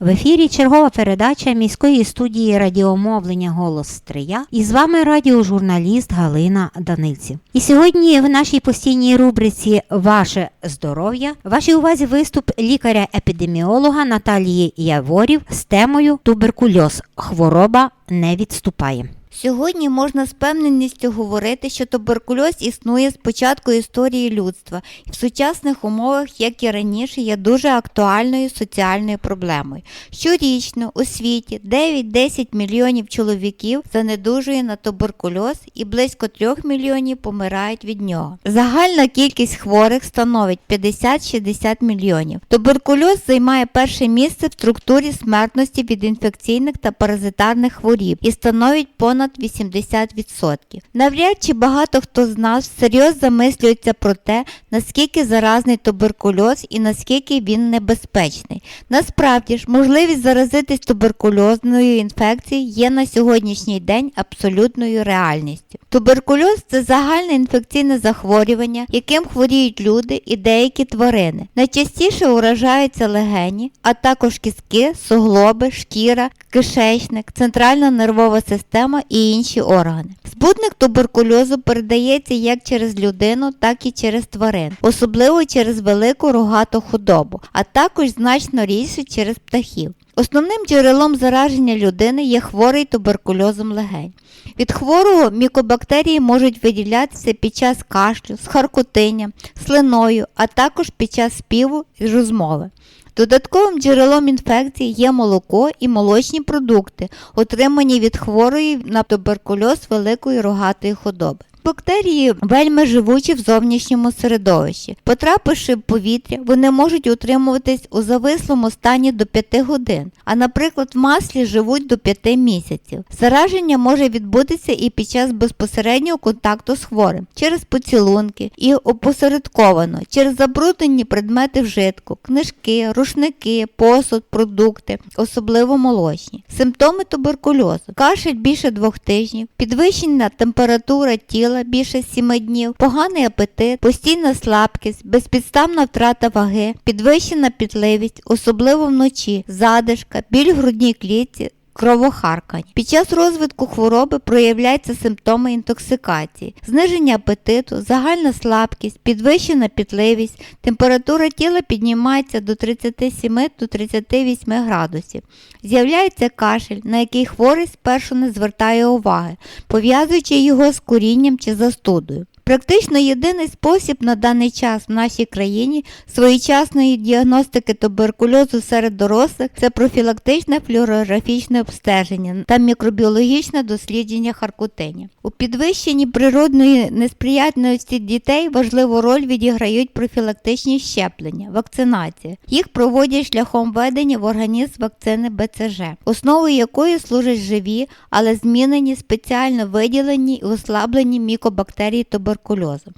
В ефірі чергова передача міської студії радіомовлення Голос Стрия і з вами радіожурналіст Галина Данильців. І сьогодні в нашій постійній рубриці Ваше здоров'я вашій увазі виступ лікаря-епідеміолога Наталії Яворів з темою Туберкульоз. Хвороба не відступає. Сьогодні можна з певненістю говорити, що туберкульоз існує з початку історії людства і в сучасних умовах, як і раніше, є дуже актуальною соціальною проблемою. Щорічно у світі 9-10 мільйонів чоловіків занедужує на туберкульоз і близько 3 мільйонів помирають від нього. Загальна кількість хворих становить 50-60 мільйонів. Туберкульоз займає перше місце в структурі смертності від інфекційних та паразитарних хворіб і становить понад 80%. Навряд чи багато хто з нас серйозно замислюється про те, наскільки заразний туберкульоз і наскільки він небезпечний. Насправді ж, можливість заразитись туберкульозною інфекцією є на сьогоднішній день абсолютною реальністю. Туберкульоз це загальне інфекційне захворювання, яким хворіють люди і деякі тварини. Найчастіше уражаються легені, а також кістки, суглоби, шкіра, кишечник, центральна нервова система і інші органи. Збудник туберкульозу передається як через людину, так і через тварин, особливо через велику рогату худобу, а також значно рідше через птахів. Основним джерелом зараження людини є хворий туберкульозом легень. Від хворого мікобактерії можуть виділятися під час кашлю, схаркотиння, слиною, а також під час співу і розмови. Додатковим джерелом інфекції є молоко і молочні продукти, отримані від хворої на туберкульоз великої рогатої худоби. Бактерії вельми живучі в зовнішньому середовищі. Потрапивши в повітря, вони можуть утримуватись у завислому стані до 5 годин, а, наприклад, в маслі живуть до 5 місяців. Зараження може відбутися і під час безпосереднього контакту з хворим, через поцілунки і опосередковано, через забруднені предмети вжитку, книжки, рушники, посуд, продукти, особливо молочні. Симптоми туберкульозу: кашель більше двох тижнів, підвищена температура тіла більше 7 днів, поганий апетит, постійна слабкість, безпідставна втрата ваги, підвищена пітливість, особливо вночі, задишка, біль в грудній клітці. Кровохаркань. Під час розвитку хвороби проявляються симптоми інтоксикації, зниження апетиту, загальна слабкість, підвищена пітливість, температура тіла піднімається до 37-38 градусів. З'являється кашель, на який хворий спершу не звертає уваги, пов'язуючи його з курінням чи застудою. Практично єдиний спосіб на даний час в нашій країні своєчасної діагностики туберкульозу серед дорослих це профілактичне флюорографічне обстеження та мікробіологічне дослідження харкутині. У підвищенні природної несприятності дітей важливу роль відіграють профілактичні щеплення, вакцинація. Їх проводять шляхом введення в організм вакцини БЦЖ, основою якої служать живі, але змінені спеціально виділені і ослаблені мікобактерії туберкульозу.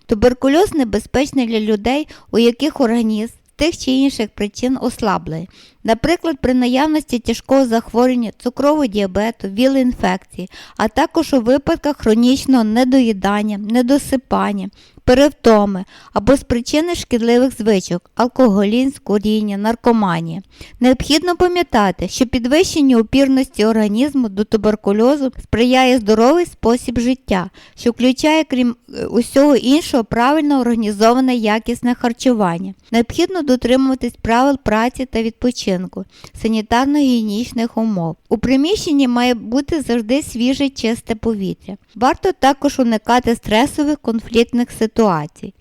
Туберкульоз небезпечний для людей, у яких організм тих чи інших причин ослаблений. Наприклад, при наявності тяжкого захворювання, цукрового діабету, віл-інфекції, а також у випадках хронічного недоїдання, недосипання, перевтоми або з причини шкідливих звичок, алкоголізм, куріння, наркоманія. Необхідно пам'ятати, що підвищенню опірності організму до туберкульозу сприяє здоровий спосіб життя, що включає, крім е, усього іншого, правильно організоване якісне харчування. Необхідно дотримуватись правил праці та відпочинку, санітарно-гігієнічних умов. У приміщенні має бути завжди свіже чисте повітря. Варто також уникати стресових конфліктних ситуацій.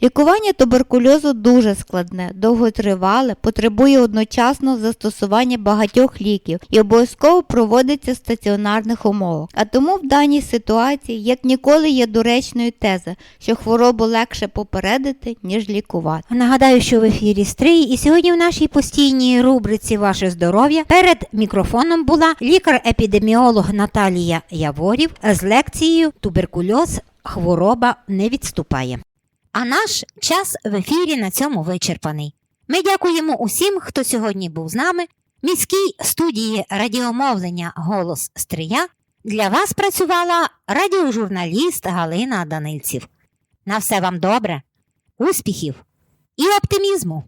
Лікування туберкульозу дуже складне, довготривале, потребує одночасного застосування багатьох ліків і обов'язково проводиться в стаціонарних умовах. А тому в даній ситуації, як ніколи, є доречною теза, що хворобу легше попередити, ніж лікувати. Нагадаю, що в ефірі Стрий, і сьогодні в нашій постійній рубриці Ваше здоров'я перед мікрофоном була лікар-епідеміолог Наталія Яворів з лекцією Туберкульоз хвороба не відступає. А наш час в ефірі на цьому вичерпаний. Ми дякуємо усім, хто сьогодні був з нами. Міській студії радіомовлення Голос Стрия для вас працювала радіожурналіст Галина Данильців. На все вам добре, успіхів і оптимізму.